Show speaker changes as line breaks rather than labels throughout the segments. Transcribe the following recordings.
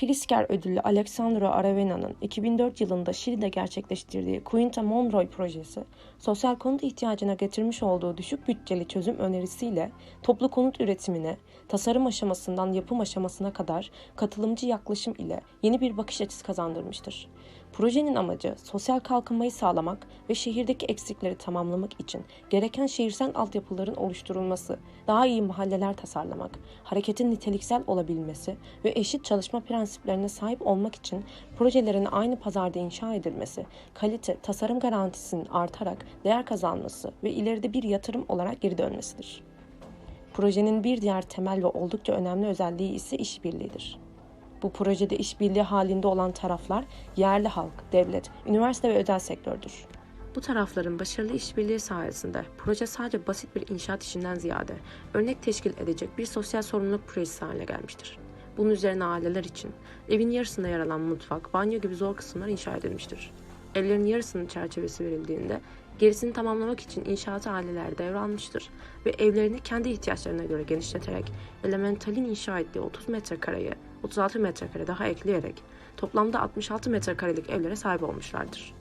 Pritzker ödüllü Alexandro Aravena'nın 2004 yılında Şili'de gerçekleştirdiği Quinta Monroy projesi, sosyal konut ihtiyacına getirmiş olduğu düşük bütçeli çözüm önerisiyle toplu konut üretimine, tasarım aşamasından yapım aşamasına kadar katılımcı yaklaşım ile yeni bir bakış açısı kazandırmıştır. Projenin amacı sosyal kalkınmayı sağlamak ve şehirdeki eksikleri tamamlamak için gereken şehirsel altyapıların oluşturulması, daha iyi mahalleler tasarlamak, hareketin niteliksel olabilmesi ve eşit çalışma prensiplerine sahip olmak için projelerin aynı pazarda inşa edilmesi, kalite, tasarım garantisinin artarak değer kazanması ve ileride bir yatırım olarak geri dönmesidir. Projenin bir diğer temel ve oldukça önemli özelliği ise işbirliğidir. Bu projede işbirliği halinde olan taraflar yerli halk, devlet, üniversite ve özel sektördür. Bu tarafların başarılı işbirliği sayesinde proje sadece basit bir inşaat işinden ziyade örnek teşkil edecek bir sosyal sorumluluk projesi haline gelmiştir. Bunun üzerine aileler için evin yarısında yer alan mutfak, banyo gibi zor kısımlar inşa edilmiştir. Evlerin yarısının çerçevesi verildiğinde gerisini tamamlamak için inşaatı aileler devralmıştır ve evlerini kendi ihtiyaçlarına göre genişleterek elementalin inşa ettiği 30 metrekareye 36 metrekare daha ekleyerek toplamda 66 metrekarelik evlere sahip olmuşlardır.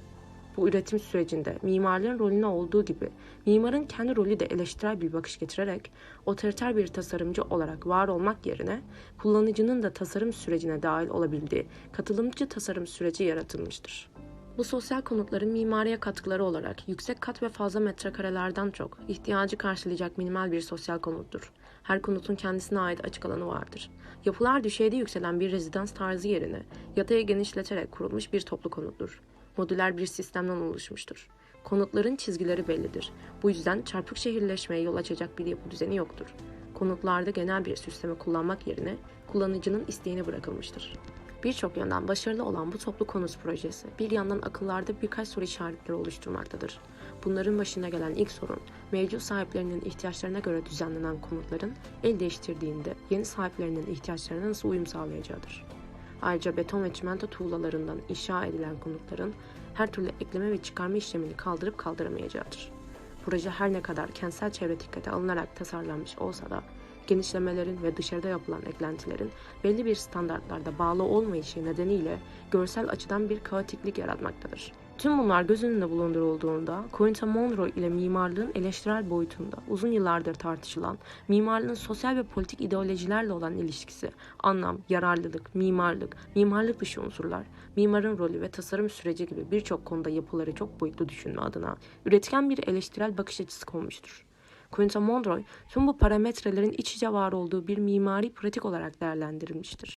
Bu üretim sürecinde mimarların rolüne olduğu gibi mimarın kendi rolü de eleştirel bir bakış getirerek otoriter bir tasarımcı olarak var olmak yerine kullanıcının da tasarım sürecine dahil olabildiği katılımcı tasarım süreci yaratılmıştır. Bu sosyal konutların mimariye katkıları olarak yüksek kat ve fazla metrekarelerden çok ihtiyacı karşılayacak minimal bir sosyal konuttur. Her konutun kendisine ait açık alanı vardır. Yapılar düşeyde yükselen bir rezidans tarzı yerine yataya genişleterek kurulmuş bir toplu konuttur. Modüler bir sistemden oluşmuştur. Konutların çizgileri bellidir. Bu yüzden çarpık şehirleşmeye yol açacak bir yapı düzeni yoktur. Konutlarda genel bir süsleme kullanmak yerine kullanıcının isteğine bırakılmıştır. Birçok yönden başarılı olan bu toplu konut projesi bir yandan akıllarda birkaç soru işaretleri oluşturmaktadır. Bunların başına gelen ilk sorun, mevcut sahiplerinin ihtiyaçlarına göre düzenlenen konutların el değiştirdiğinde yeni sahiplerinin ihtiyaçlarına nasıl uyum sağlayacağıdır. Ayrıca beton ve çimento tuğlalarından inşa edilen konutların her türlü ekleme ve çıkarma işlemini kaldırıp kaldıramayacağıdır. Proje her ne kadar kentsel çevre dikkate alınarak tasarlanmış olsa da genişlemelerin ve dışarıda yapılan eklentilerin belli bir standartlarda bağlı olmayışı nedeniyle görsel açıdan bir kaotiklik yaratmaktadır. Tüm bunlar göz önünde bulundurulduğunda Quinta Monroe ile mimarlığın eleştirel boyutunda uzun yıllardır tartışılan mimarlığın sosyal ve politik ideolojilerle olan ilişkisi, anlam, yararlılık, mimarlık, mimarlık dışı unsurlar, mimarın rolü ve tasarım süreci gibi birçok konuda yapıları çok boyutlu düşünme adına üretken bir eleştirel bakış açısı konmuştur. Quinta Monroe tüm bu parametrelerin iç içe var olduğu bir mimari pratik olarak değerlendirilmiştir.